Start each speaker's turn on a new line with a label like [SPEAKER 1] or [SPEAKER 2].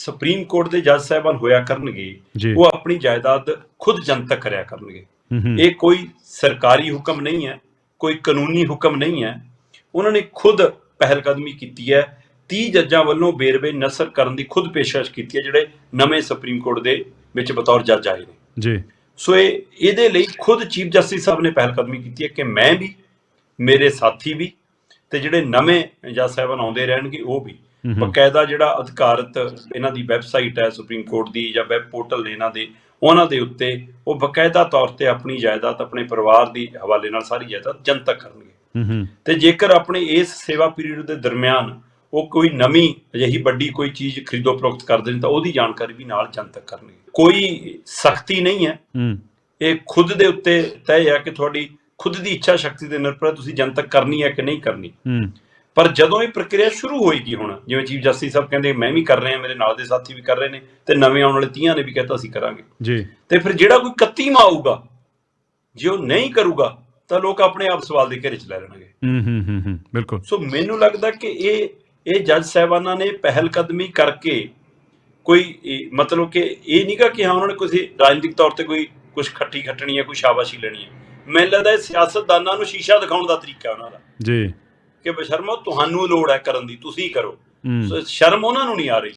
[SPEAKER 1] Supreme court ਦੇ ਜੱਜ ਸਾਹਿਬਾਨ ਹੋਇਆ ਕਰਨਗੇ ਉਹ ਆਪਣੀ ਜਾਇਦਾਦ ਖੁਦ ਜਨਤਕ ਕਰਿਆ ਕਰਨਗੇ। ਇਹ ਕੋਈ ਸਰਕਾਰੀ ਹੁਕਮ ਨਹੀਂ ਹੈ ਕੋਈ ਕਾਨੂੰਨੀ ਹੁਕਮ ਨਹੀਂ ਹੈ। ਉਹਨਾਂ ਨੇ ਖੁਦ ਪਹਿਲਕਦਮੀ ਕੀਤੀ ਹੈ। 30 ਜੱਜਾਂ ਵੱਲੋਂ ਬੇਰਵੇ ਨਸਰ ਕਰਨ ਦੀ ਖੁਦ ਪੇਸ਼ਕਸ਼ ਕੀਤੀ ਹੈ ਜਿਹੜੇ ਨਵੇਂ ਸੁਪਰੀਮ ਕੋਰਟ ਦੇ ਵਿੱਚ ਬਤੌਰ ਜੱਜ ਆਏ ਨੇ।
[SPEAKER 2] ਜੀ।
[SPEAKER 1] ਸੋ ਇਹ ਇਹਦੇ ਲਈ ਖੁਦ ਚੀਫ ਜਸਟਿਸ ਸਾਹਿਬ ਨੇ ਪਹਿਲਕਦਮੀ ਕੀਤੀ ਹੈ ਕਿ ਮੈਂ ਵੀ ਮੇਰੇ ਸਾਥੀ ਵੀ ਤੇ ਜਿਹੜੇ ਨਵੇਂ ਜੱਜ ਸਾਹਿਬਾਨ ਆਉਂਦੇ ਰਹਿਣਗੇ ਉਹ ਵੀ। ਬਕਾਇਦਾ ਜਿਹੜਾ ਅਧਿਕਾਰਤ ਇਹਨਾਂ ਦੀ ਵੈਬਸਾਈਟ ਹੈ ਸੁਪਰੀਮ ਕੋਰਟ ਦੀ ਜਾਂ ਵੈਬ ਪੋਰਟਲ ਨੇ ਇਹਨਾਂ ਦੇ ਉਹਨਾਂ ਦੇ ਉੱਤੇ ਉਹ ਬਕਾਇਦਾ ਤੌਰ ਤੇ ਆਪਣੀ ਜਾਇਦਾਦ ਆਪਣੇ ਪਰਿਵਾਰ ਦੀ ਹਵਾਲੇ ਨਾਲ ਸਾਰੀ ਜਾਇਦਾਦ ਜਨਤਕ ਕਰਨਗੇ। ਤੇ ਜੇਕਰ ਆਪਣੇ ਇਸ ਸੇਵਾ ਪੀਰੀਅਡ ਦੇ ਦਰਮਿਆਨ ਉਹ ਕੋਈ ਨਵੀਂ ਅਜਿਹੀ ਵੱਡੀ ਕੋਈ ਚੀਜ਼ ਖਰੀਦੋ ਫਰੋਖਤ ਕਰਦੇ ਨੇ ਤਾਂ ਉਹਦੀ ਜਾਣਕਾਰੀ ਵੀ ਨਾਲ ਜਨਤਕ ਕਰਨਗੇ। ਕੋਈ ਸਖਤੀ ਨਹੀਂ ਹੈ। ਇਹ ਖੁਦ ਦੇ ਉੱਤੇ ਤੈਅ ਹੈ ਕਿ ਤੁਹਾਡੀ ਖੁਦ ਦੀ ਇੱਛਾ ਸ਼ਕਤੀ ਦੇ ਨਿਰਭਰ ਤੁਸੀਂ ਜਨਤਕ ਕਰਨੀ ਹੈ ਕਿ ਨਹੀਂ ਕਰਨੀ। ਪਰ ਜਦੋਂ ਇਹ ਪ੍ਰਕਿਰਿਆ ਸ਼ੁਰੂ ਹੋਏਗੀ ਹੁਣ ਜਿਵੇਂ ਚੀਫ ਜਸਟਿਸ ਸਾਹਿਬ ਕਹਿੰਦੇ ਮੈਂ ਵੀ ਕਰ ਰਿਹਾ ਮੇਰੇ ਨਾਲ ਦੇ ਸਾਥੀ ਵੀ ਕਰ ਰਹੇ ਨੇ ਤੇ ਨਵੇਂ ਆਉਣ ਵਾਲੇ 30 ਨੇ ਵੀ ਕਹਿਤਾ ਅਸੀਂ ਕਰਾਂਗੇ।
[SPEAKER 2] ਜੀ।
[SPEAKER 1] ਤੇ ਫਿਰ ਜਿਹੜਾ ਕੋਈ 31ਵਾਂ ਆਊਗਾ ਜੇ ਉਹ ਨਹੀਂ ਕਰੂਗਾ ਤਾਂ ਲੋਕ ਆਪਣੇ ਆਪ ਸਵਾਲ ਦੇ ਘੇਰੇ ਚ ਲੈ ਲੈਣਗੇ।
[SPEAKER 2] ਹੂੰ ਹੂੰ ਹੂੰ ਹੂੰ ਬਿਲਕੁਲ।
[SPEAKER 1] ਸੋ ਮੈਨੂੰ ਲੱਗਦਾ ਕਿ ਇਹ ਇਹ ਜੱਜ ਸਾਹਿਬਾਨਾਂ ਨੇ ਪਹਿਲ ਕਦਮੀ ਕਰਕੇ ਕੋਈ ਮਤਲਬ ਕਿ ਇਹ ਨਹੀਂਗਾ ਕਿ ਹਾਂ ਉਹਨਾਂ ਨੇ ਕੋਈ ਰਾਜਨੀਤਿਕ ਤੌਰ ਤੇ ਕੋਈ ਕੁਝ ਖੱਟੀ ਖੱਟਣੀ ਹੈ ਕੋਈ ਸ਼ਾਬਾਸ਼ੀ ਲੈਣੀ ਹੈ। ਮੈਨੂੰ ਲੱਗਦਾ ਇਹ ਸਿਆਸਤਦਾਨਾਂ ਨੂੰ ਸ਼ੀਸ਼ਾ ਦਿਖਾਉਣ ਦਾ ਤਰੀਕਾ ਉਹਨਾਂ ਦਾ।
[SPEAKER 2] ਜੀ।
[SPEAKER 1] ਕਿ ਬਸ਼ਰਮੋ ਤੁਹਾਨੂੰ ਲੋੜ ਹੈ ਕਰਨ ਦੀ ਤੁਸੀਂ ਕਰੋ। ਸੋ ਸ਼ਰਮ ਉਹਨਾਂ ਨੂੰ ਨਹੀਂ ਆ ਰਹੀ।